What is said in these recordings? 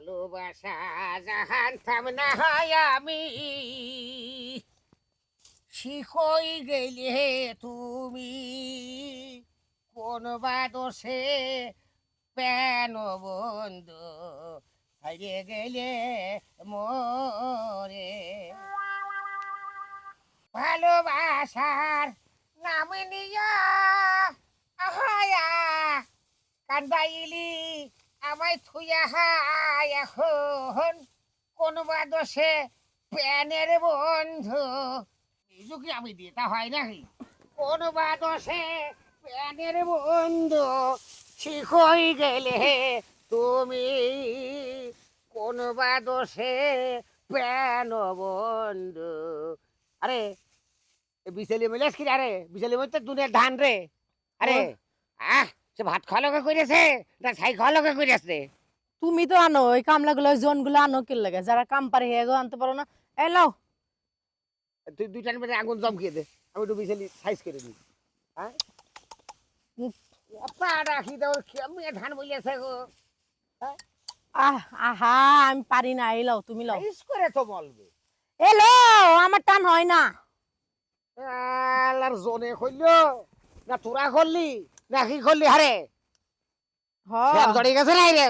ভালোবাসা জাহান্তাম না হয় আমি। শিখই গেলে তুমি কোন বা দোষে পেন বন্ধু, হারিয়ে গেলে মোরে। ভালোবাসার নাম নিয়া আহায়া কান্দাইলি আমায় থুয়া হায় এখন। কোনবা দোষে প্যানের বন্ধু। এই কি আমি দিতে হয় নাকি? কোনবা দোষে প্যানের বন্ধু। শিখই গেলে তুমি কোনবা দোষে প্যান বন্ধু। আরে বিশালি মিলেস কি আরে বিশালি মধ্যে দুনিয়ার ধান রে। আরে আহ সে ভাত খাওয়া লোকে করেছে না ছাই খাওয়া লোকে করেছে তুমি তো আনো ওই কামলাগুলো ওই জোনগুলো আনো কি লাগে? যারা কাম পারে হেগো আনতে পারো না। এই লাও। তুই দুইটার মধ্যে আগুন জমকিয়ে দে আমি একটু বিশালি সাইজ করে দিই হ্যাঁ উম। পা রাখি দাও কেমন ধান বলিয়েছে গো আহ আহা আমি পারি না এই লাও তুমি লাও। সাইজ করে তো বলবে এলো আমার টান হয় না। জনে না তোরা করলি কি করলি হারে? জড়িয়ে গেছে রে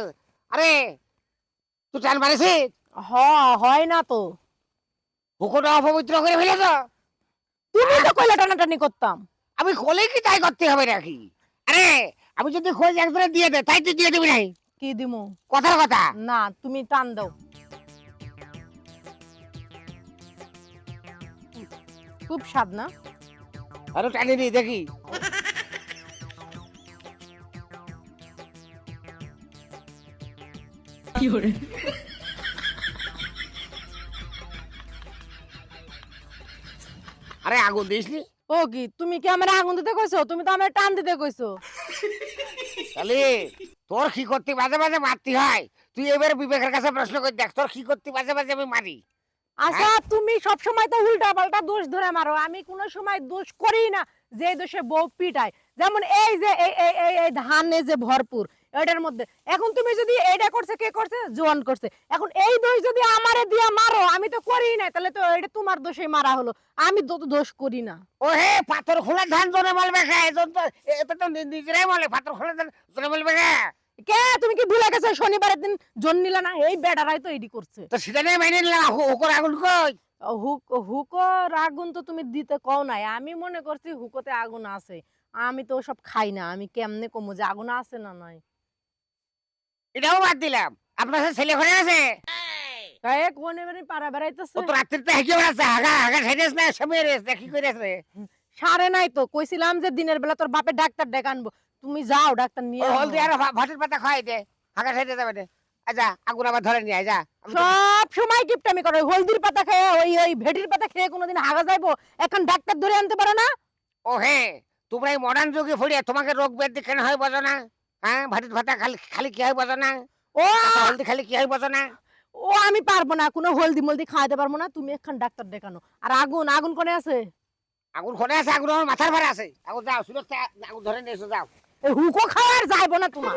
আরে তুই টান মারিছিস? হ হয় না তো। হুকুটা অপবিত্র করে ফেলেছ? তুমি তো কইলা টানাটানি করতাম। আমি কি তাই করতে হবে নাকি আরে আমি যদি খোঁজ একজনে দিয়ে দে তাই তুই দিয়ে দিবি নাই। কি দিমু? কথার কথা। না তুমি টান দাও। খুব স্বাদ না? আরে টানি নি দেখি। আরে আগুন দিসনি ও কি তুমি কি আমার আগুন দিতে কইছো? তুমি তো আমার টান দিতে কইছো। তাহলে তোর কি করতে মাঝে মাঝে মারতে হয়? তুই এবারে বিবেকের কাছে প্রশ্ন করে দেখ তোর কি করতে মাঝে মাঝে আমি মারি। আচ্ছা তুমি সব সময় তো উল্টা পাল্টা দোষ ধরে মারো। আমি কোনো সময় দোষ করি না যে দোষে বউ পিটায়। যেমন এই যে এই এই এই এই ধানে যে ভরপুর এটার মধ্যে। এখন তুমি যদি এইটা করছে কে করছে? জোয়ান করছে। এখন এই দোষ যদি আমারে দিয়া মারো আমি তো করি না তাহলে তো এটা তোমার দোষে মারা হলো। আমি তো দোষ করি না। ও হে পাথর খোলা ধান জনে বলবে খা এজন তো এটা তো নিজেরাই বলে পাথর খোলা ধান জনে বলবে খা কে? তুমি কি ভুলে গেছো? শনিবারের দিন জন নিলে না? এই বেটারাই তো এডি করছে। তো সেটা নিয়ে মাইনে নিলাম হুকর আগুন কই? হুক হুকর আগুন তো তুমি দিতে কও নাই। আমি মনে করছি হুকোতে আগুন আছে। আমি তো সব খাই না। আমি কেমনে কমো যে আগুন আছে না নাই? এটাও বাদ দিলাম। আপনার সাথে ছেলে ঘরে আছে? গায়ে কোনে বাড়ি পাড়া বেড়াইতেছে? তো রাত্রিতে হেঁকে বেড়াচ্ছে হাগা হাগা ছেড়েছ না সময় রেস কি করে সারে নাই তো কইছিলাম যে দিনের বেলা তোর বাপে ডাক্তার ডেকে আনব। তুমি যাও ডাক্তার নিয়ে হলদি আর ভাতের পাতা খাওয়াই দে যাবে দে। আচ্ছা আগুন আবার ধরে নিয়ে যা। সব সময় করো হলদির পাতা খেয়ে ওই ওই ভেটির পাতা খেয়ে কোনোদিন হাগা যাইবো? এখন ডাক্তার ধরে আনতে পারো না? ও হে তোমরা এই মডার্ন যুগে ফুড়িয়ে তোমাকে রোগ ব্যাধি কেন হয় বোঝো না? হ্যাঁ ভাতের ভাতা খালি খালি কি হয় বোঝো না? ও! হলদি খালি কি হয় বোঝো না? ও আমি পারব না কোনো হলদি মলদি খাওয়াতে পারব না তুমি এখন ডাক্তার দেখানো। আর আগুন আগুন কোনে আছে? আগুন খনে আছে আগুন আমার মাথার ভাড়া আছে। আগুন যাও সুরক্ষা আগুন ধরে নিয়ে এসো যাও। এই হুকো খাওয়ার যাইবো না তোমার।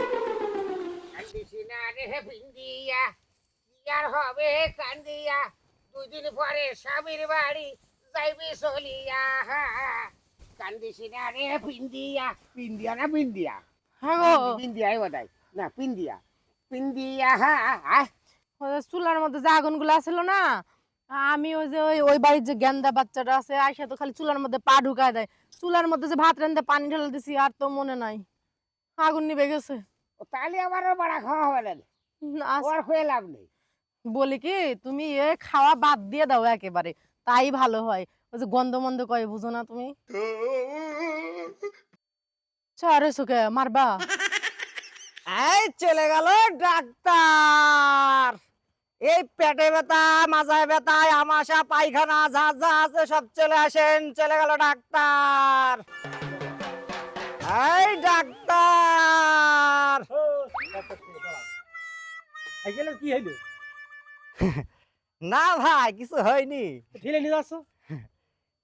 রে পিন্দিয়া ইয়ার হবে কান্দিয়া? দুই দিন পরে স্বামীর বাড়ি যাইবি চলিয়া কান্দিসিনা রে পিন্দিয়া পিন্দিয়া না পিন্দিয়া? হ্যাঁ গো বোধহয় না পিন্দিয়া পিন্দিয়া হ্যাঁ চুলার মধ্যে যে আগুনগুলো আছিল না আমি ওই যে ওই ওই বাড়ির যে গেন্দা বাচ্চাটা আছে আইসা তো খালি চুলার মধ্যে পা ঢুকায় দেয়। চুলার মধ্যে যে ভাত রান্ধে পানি ঢেলে দিছি আর তো মনে নাই। আগুন নিভে গেছে। তাহলে আমার বাড়া খাওয়া হবে না না, আর হয়ে লাভ নেই। বলি কি তুমি এ খাওয়া বাদ দিয়ে দাও একেবারে। তাই ভালো হয়। ওই যে গন্ধ মন্দ কয় বুঝো না তুমি? চারে সুখে মারবা। এই চলে গেল ডাক্তার। এই পেটে ব্যথা মাথায় ব্যথা আমাশা পায়খানা যা যা আছে সব চলে আসেন চলে গেল ডাক্তার। এই ডাক্তার। কি হইল? না ভাই কিছু হয়নি। ঠেলে নিয়ে যাচ্ছ?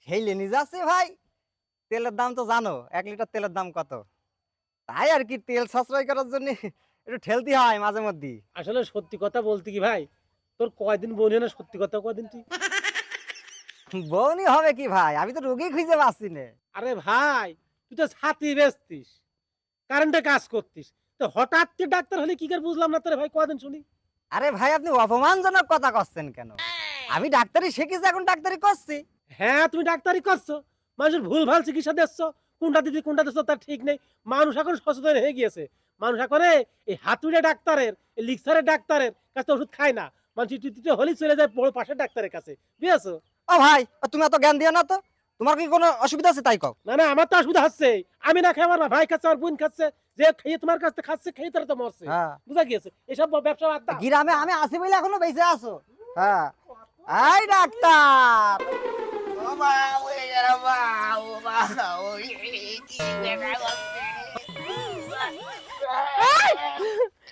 সেই লেনি যাচ্ছে ভাই। তেলের দাম তো জানো এক লিটার তেলের দাম কত? তাই আর কি তেল সাশ্রয় করার জন্য একটু ঠেলতে হয় মাঝে মধ্যে আসলে সত্যি কথা বলতে কি ভাই? তোর কয়দিন বোন না? সত্যি কথা কয়দিন তুই? বউনি হবে কি ভাই? আমি তো রোগী খুঁজে পাচ্ছি না। আরে ভাই তুই তো ছাতি বেচতিস কারেন্টে কাজ করতিস। তো হঠাৎ তুই ডাক্তার হলে কি করে বুঝলাম না তোরে ভাই? কয়দিন শুনি? আরে ভাই আপনি অপমানজনক কথা করছেন কেন? আমি ডাক্তারি শিখেছি এখন ডাক্তারি করছি। হ্যাঁ তুমি ডাক্তারি করছ। মানুষের ভুল ভালো চিকিৎসা দিচ্ছ কোনটা দিদি কোনটা দিচ্ছ তার ঠিক নেই। মানুষ এখন সচেতন হয়ে গিয়েছে। মানুষ এখন এই হাতুড়ে ডাক্তারের এই লিক্সারের ডাক্তারের কাছে ওষুধ খায় না। মানুষ টিটিতে হলেই চলে যায় বড় পাশের ডাক্তারের কাছে। বুঝেছ? ও ভাই তুমি এত জ্ঞান দিও না তো? তোমার কি কোনো অসুবিধা আছে তাই কও? না না আমার তো অসুবিধা হচ্ছে। আমি না খাই আমার ভাই খাচ্ছে আমার বোন খাচ্ছে। যে খেয়ে তোমার কাছ থেকে খাচ্ছে খেয়ে তারা তো মরছে। হ্যাঁ। বুঝা গিয়েছে? এসব ব্যবসা বাদ দাও। গ্রামে আমি আসি বলে এখনও বেঁচে আছো। হ্যাঁ। এই ডাক্তার! করছে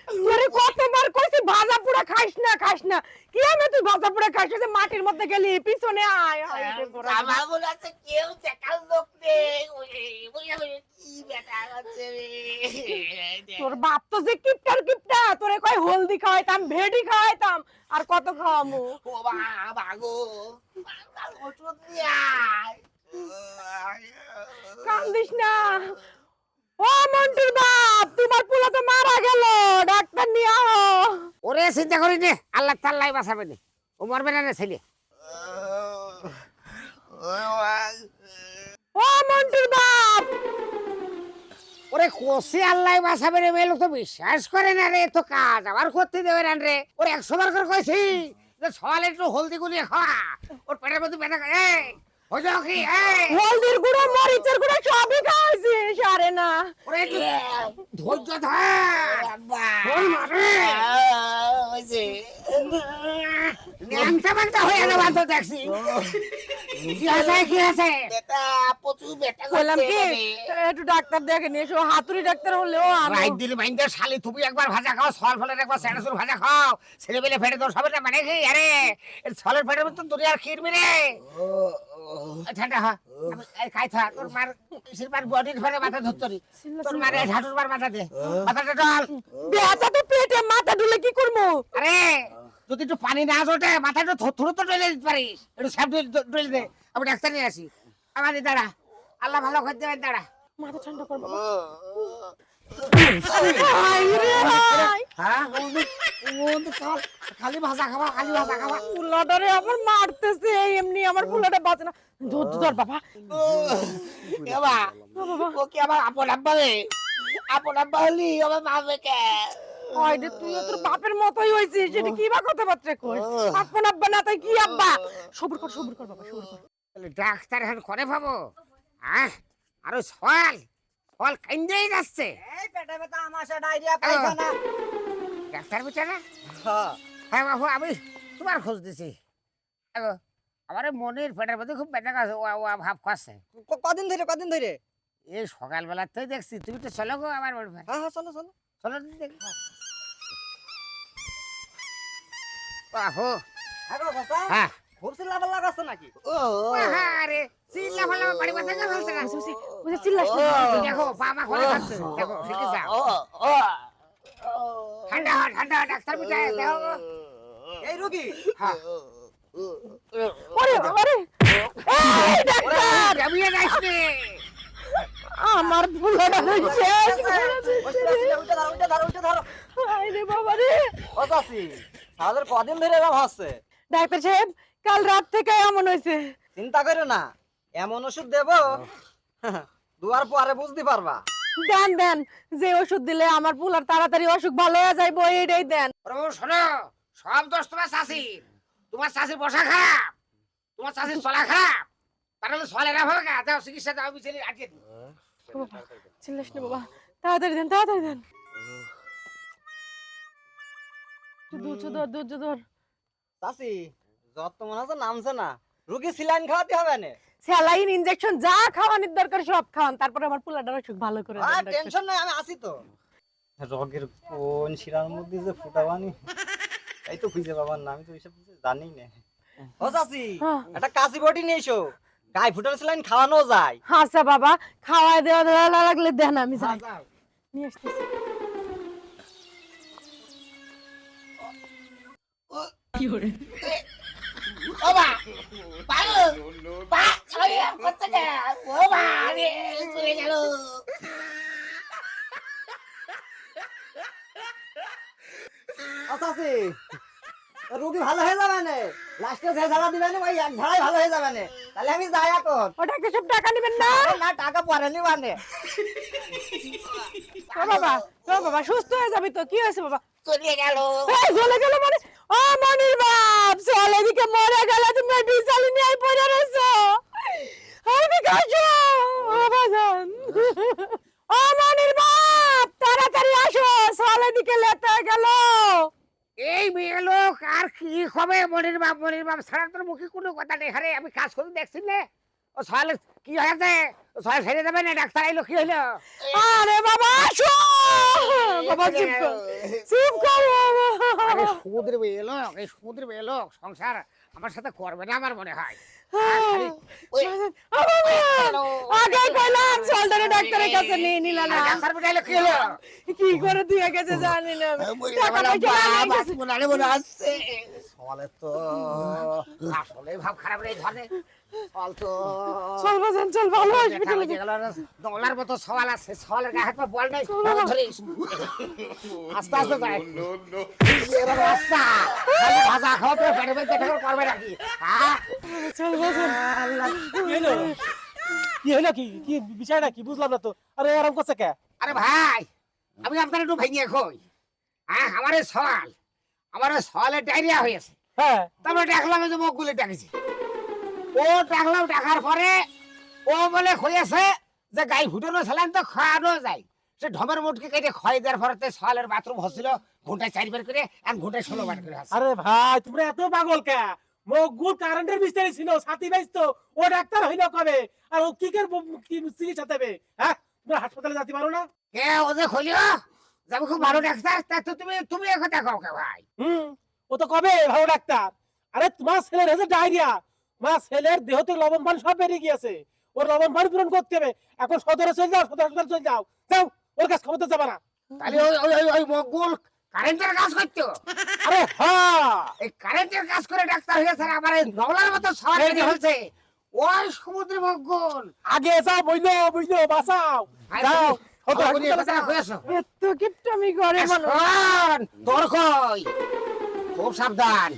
তোরে কতবার কইছি ভাজা পোড়া খাইস না খাইস না। কি আমি তুই ভাজা পোড়া খাইস যে মাটির মধ্যে গেলি পিছনে আয় আয়। আমার মনে আছে কেউ দেখার লোক নেই। কি বেটা তোর বাপ তো যে কিপটার কিপটা তোরে কই হলদি খাওয়াইতাম ভেডি খাওয়াইতাম আর কত খাওয়ামু? ও মা বাগো ওষুধ নিয়ে আয়। কান্দিস না ও মন্টুর বাপ তোমার পোলা তো মারা গেল ডাক্তার নিয়ে আও ওরে চিন্তা করি নে, আল্লাহ তাল্লাই বাঁচাবে নে। ও মরবে না ছেলে। ও মন্টুর বাপ! ওরে কোসে আল্লাহ বাঁচাবে রে মেয়ে লোক, তো বিশ্বাস করে না রে, তো কাজ আবার করতে দেবে না রে। ওরে একশো বার করে কইছি যে সকালে একটু হলদি গুলিয়ে খাওয়া ওর পেটের মধ্যে ব্যথা কি হলদির গুঁড়ো মরিচের গুঁড়ো সবই খাওয়াইছি সারে না। ওরে ধৈর্য ধর! মারে! ন্যাংটা হয়ে গেল বাধ্য দেখছি। কি আছে কি আছে? বললাম কি একটু ডাক্তার দেখে নিয়ে এসো হাতুড়ি ডাক্তার হলে ও দিলে মাইন্দে শালি তুমি একবার ভাজা খাও সল ফলের একবার স্যাটাসুর ভাজা খাও। ছেলে পেলে ফেটে তোর সবে না মানে কি? আরে সলের ফেটের মতো দুনিয়ার ক্ষীর মিলে। ঠান্ডা হা খাই থা তোর মার মার বডির ফেলে মাথা ধরতরি। তোর মারে ঝাটুর মার মাথা দে। মাথাটা ডল ব্যথা তো পেটে মাথা ঢুলে কি করব? আরে যদি একটু পানি না জোটে মাথাটা থুরু তো ডলে দিতে পারিস। একটু স্যাপ ডলে দে। আমি ডাক্তার নিয়ে আসি। আমার দাঁড়া। আল্লাহ ভালো করে দেবেন দাঁড়া। মাথা ঠান্ডা করব হাই রে হাই হ্যাঁ? চল খালি ভাজা খাবা খালি ভাজা খাবা। পুলাটারে আমার মারতেছে এমনি আমার পুলাটা বাঁচে না। ধৈর্য ধর বাবা। এবা ও কি আমার আপন আব্বা রে? আপন আব্বা হলি আমার মারবে কে হয় তুই তোর বাপের মতোই হইছিস সেটা কি বা কথাবার্তা কই আপন আব্বা না তাই কি আব্বা? সবুর কর সবুর কর বাবা সবুর কর। ডাক্তার এখন করে পাবো? আহ আরও সল সল কাইন্দেই যাচ্ছে। এই পেটে ব্যথা আমাশা ডায়রিয়া পায়খানা ডাক্তার বুঝছে না হ্যাঁ হ্যাঁ বাবু আমি তোমার খোঁজ দিছি আমার মনের পেটের মধ্যে খুব ব্যথা আছে ও ও ভাব খাচ্ছে কদিন ধরে কদিন ধরে এই সকালবেলাতেই দেখছি তুমি তো চলো গো আমার বলবে হ্যাঁ হ্যাঁ চলো চলো চলো তো দেখি বাহু হ্যাঁ হ্যাঁ করছ নাকি আরে চিল্লা বাড়ি মাথা না দেখো বাবা করে খাচ্ছে দেখো শিখে যাও ঠান্ডা হ, ঠান্ডা ডাক্তার বুঝায় দেখো গো। এই রোগী হ্যাঁ ওরে ওরে এই ডাক্তার যাবিয়ে যাইস রে আমার পুলাটা শেষ উঠে ধরো উঠে ধরো উঠে ধরো হায় বাবা রে ও চাচি তাদের কদিন ধরে এরকম হচ্ছে ডাক্তার সাহেব কাল রাত থেকে এমন হয়েছে চিন্তা করো না এমন ওষুধ দেবো দুয়ার পরে বুঝতে পারবা দেন দেন। যে ওষুধ দিলে আমার পুলার তাড়াতাড়ি অসুখ ভালো হয়ে যাইবো এইটাই দেন। ওরে শোনো সব দোষ তোমার চাষির তোমার চাষির বসা খারাপ। তোমার চাষির চলা খারাপ। তাহলে চলে না দাও চিকিৎসা দাও আমি ছেলে আটকে দিই। চিল্লাস না বাবা। তাড়াতাড়ি দেন তাড়াতাড়ি দেন। দুধ ধর দুধ ধর। চাচি জ্বর তো মনে হচ্ছে নামছে না। রুগী সিলাইন খাওয়াতে হবে না। স্যালাইন ইনজেকশন যা খাওয়ানোর দরকার সব খাওয়ান তারপরে আমার পোলাটার অসুখ ভালো করে আর টেনশন নাই আমি আসি তো। রগের কোন শিরার মধ্যে যে ফুটাবানি? এই তো খুঁজে বাবার নাম তো এসব জানি না। ও চাচি হ্যাঁ। একটা কাশি বটি নিয়ে এসো। গায়ে ফুটার স্যালাইন খাওয়ানো যায়। হ্যাঁ, আচ্ছা বাবা খাওয়ায় দেওয়া দেওয়া লাগলে দেন আমি হ্যাঁ, যাই। নিয়ে আসতেছি। কি হরে বা পাগল বা আরে কত কে রে চলে গেল। রুগী ভালো হয়ে যাবে না? লাস্টে যে ঝাড়া দিবে না ওই এক ঝাড়াই ভালো হয়ে যাবে না। তাহলে আমি যাই এখন। ও ডাক্তার সব টাকা নেবেন না? না টাকা পরে নি। মানে বাবা বাবা সুস্থ হয়ে যাবি তো কি হয়েছে বাবা? চলে গেল। চলে গেল মানে? ও মনির বাপ, চল এদিকে মরে গেল তুমি বিশালি নিয়ে পড়ে রয়েছো। আসো ও বাজান। ও মনির বাপ, তাড়াতাড়ি আসো, চল এদিকে লেতে গেল। এই মেয়ে লোক, আর কি হবে? মনির বাপ মনির বাপ তোর মুখে কোনো কথা নেই। হারে আমি কাজ করে দেখছি না? ও কি হয়েছে? ও সকালে ছেড়ে দেবে না ডাক্তার আইলো কি হইল? আরে বাবা আসো! বাবা চুপ কর। চুপ কর বাবা। এই এলো সংসার আমার সাথে করবে না আমার মনে হয়। আগে কইলাম চলটারে ডাক্তারের কাছে নিয়ে নিলাম। না ডাক্তার বেটাইলো কি হলো? কি করে দিয়ে গেছে জানি না টাকা পয়সা নাই কাছে। সলে তো। আসলে ভাব খারাপ রে ধরে সল তো। চল বাজান চল ভালো হসপিটালে গেল রে। মতো সওয়াল আছে সওয়ালের গায়ে হাত পা বল নাই। ধরিস। আস্তে আস্তে এরকম রাস্তা। ভাজা খাওয়া তো পেটে পেটে করবে নাকি? হ্যাঁ? চল কি হলো কি কি কি বিষয়টা কি? বুঝলাম না তো। আরে আরাম করছে কে? আরে ভাই আমি আপনার একটু ভেঙে কই। হ্যাঁ আমার ডায়রিয়া হয়েছে। হ্যাঁ। তারপরে দেখলাম যে ডাকেছি। ও ডাকলাম ডাকার পরে ও বলে যে গাই ফুটানো ছিলেন তো খাওয়ানো যায়। সে ঢমের মুটকে কেটে খয় দেওয়ার পরে সওয়ালের বাথরুম হচ্ছিল ঘন্টায় চারবার করে ঘন্টায় ষোলো বার করে আরে ভাই তোমরা এত পাগল কে? মগুর কারেন্টের মিস্ত্রি ছিল সাথী বাইস তো ও ডাক্তার হইল কবে? আর ও কি চিকিৎসা দেবে? হ্যাঁ? তোমরা হাসপাতালে যেতে পারো না? কে ও যে খলিও? যাব খুব ভালো ডাক্তার তা তো তুমি তুমি একথা কও কে ভাই? হুম ও তো কবে ভালো ডাক্তার? আরে তোমার ছেলের হয়েছে ডায়রিয়া। তোমার ছেলের দেহ থেকে লবণ পানি সব বেরিয়ে গিয়েছে। ওর লবণ পানি পূরণ করতে হবে। এখন সদরে চলে যাও সদর হাসপাতাল চলে যাও। যাও ওর কাছে ক্ষমতা যাবে না। তাহলে ওই ওই- ওই মগুল কারেন্টের কাজ করতো আরে হ্যাঁ। এই কারেন্টের কাজ করে ডাক্তার হয়েছে আমার এই নবলার মতো এই হয়েছে ওই সমুদ্র মগুল আগে যাও বুঝলো বুঝলো বাঁচাও। যাও তোর কই? খুব সাবধান।